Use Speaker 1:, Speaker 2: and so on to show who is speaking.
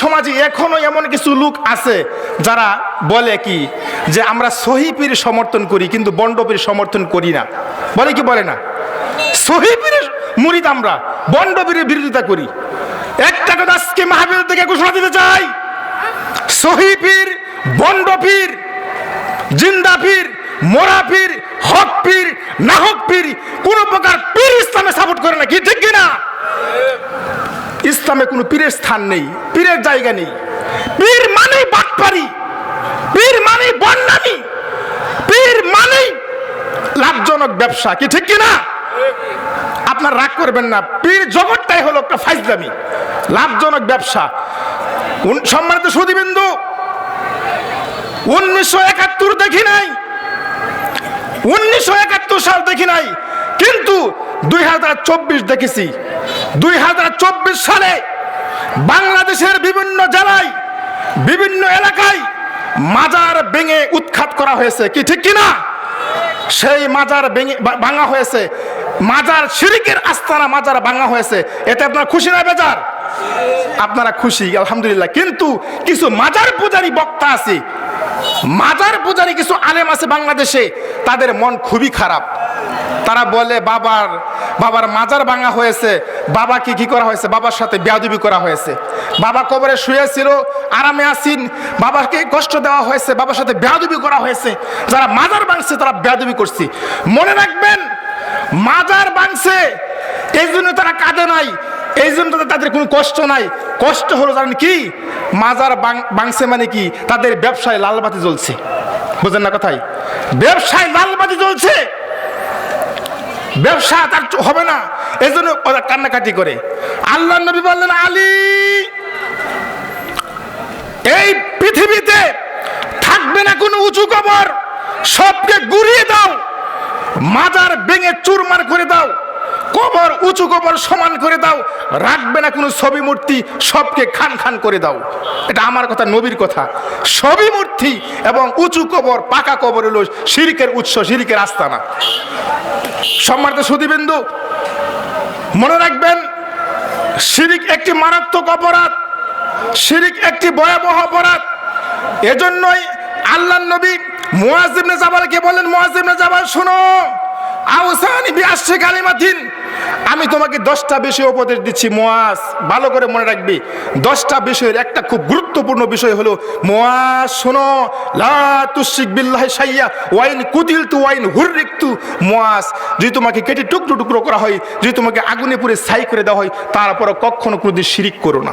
Speaker 1: সমাজে এখনও এমন কিছু লোক আছে যারা বলে কি যে আমরা সহিপীর সমর্থন করি, কিন্তু বন্ডপীর সমর্থন করি না। বলে কি বলে না? সহিপীরের মুরিদ আমরা বন্ডপীরের বিরোধিতা করি। একটা কথা আজকে মাহবিল থেকে ঘোষণা দিতে চাই। সহিপীর বন্ডপীর জিন্দা পীর মোরা পীর হক পীর নাহক পীর কোন প্রকার পীর ইসলামে সাপোর্ট করে না কি ঠিক কিনা ইসলামে কোনো পীরের স্থান নেই, পীরের জায়গা নেই। পীর মানেই বাটপারি, পীর মানেই বন্যামি, পীর মানেই লাভজনক ব্যবসা, কি ঠিক কিনা? আপনার রাগ করবেন না, পীর জগৎটাই হলো একটা ফাইজলামি, লাভজনক ব্যবসা। সম্মানিত সুদীবিন্দু, উনিশশো একাত্তর দেখি নাই, উনিশশো একাত্তর সাল দেখি নাই, কিন্তু দুই হাজার চব্বিশ দেখেছি। দুই হাজার চব্বিশ সালে বাংলাদেশের বিভিন্ন জেলায়, বিভিন্ন এলাকায় মাজার ভেঙে উৎখাত করা হয়েছে। কি ঠিক কিনা? সেই মাজার ভেঙে ভাঙা হয়েছে। মাজার শিরিকের আস্তানা মাজার ভাঙা হয়েছে। এতে আপনার খুশি না বেজার? আপনারা খুশি, আলহামদুলিল্লাহ। কিন্তু কিছু মাজার পূজারী বক্তা আছে। মাজার পূজারী কিছু আলেম আছে বাংলাদেশে। তাদের মন খুবই খারাপ। তারা বলে, বাবার বাবার মাজার ভাঙা হয়েছে। বাবাকে কি করা হয়েছে? বাবার সাথে বেয়াদবি করা হয়েছে। বাবা কবরে শুয়েছিল, আরামে আসিন বাবাকে কষ্ট দেওয়া হয়েছে, বাবার সাথে বেয়াদবি করা হয়েছে। যারা মাজার ভাঙছে, তারা বেয়াদবি করছে। মনে রাখবেন, মাজার ভাঙছে, এই জন্য তারা কাঁদে নাই। এই জন্য তাদের- কোনো কষ্ট নাই। কষ্ট হলো জানেন কি? মাজার বাং- ভাঙছে মানে কি? তাদের ব্যবসায় লালবাতি জ্বলছে। বুঝেন না কথাই? ব্যবসায় লালবাতি জ্বলছে। ব্যবসা তার হবে না। এই জন্য ওরা কান্নাকাটি করে। আল্লাহ নবী বললেন, আলী, এই পৃথিবীতে থাকবে না কোনো উঁচু কবর। সবকে গুড়িয়ে দাও। মাজার ভেঙে চুরমার করে উঁচু কবর সমান করে দাও। রাখবে না কোনো ছবি মূর্তি, সবকে খান খান করে দাও। এটা আমার কথা, নবীর কথা। ছবি মূর্তি এবং উঁচু কবর পাকা কবর হলো শিরিকের উৎস, শিরিকের আস্তানা। সম্মানিত সুদীবিন্দু মনে রাখবেন, শিরিক একটি মারাত্মক অপরাধ, শিরিক একটি ভয়াবহ অপরাধ। এজন্যই আল্লাহ নবী মুয়াজিবনে জাবালকে বলেন মুয়াজিবনে জাবাল, শুনো, আউসানি বিআশি কালিমাতিন আমি তোমাকে দশটা বিষয় উপদেশ দিচ্ছি মোয়াজ ভালো করে মনে রাখবি। দশটা বিষয়ের একটা খুব গুরুত্বপূর্ণ বিষয় হলো মোয়াজ শোনো, লা তুশরিক সাইয়া ওয়াইন ওয়াইন কুতিলতু, ওয়াইন হুররিকতু মোয়াজ যদি তোমাকে কেটে টুকরো টুকরো করা হয়, যদি তোমাকে আগুনে পুড়ে ছাই করে দেওয়া হয় তারপরে কখনো কোনোদিন শিরিক করো না।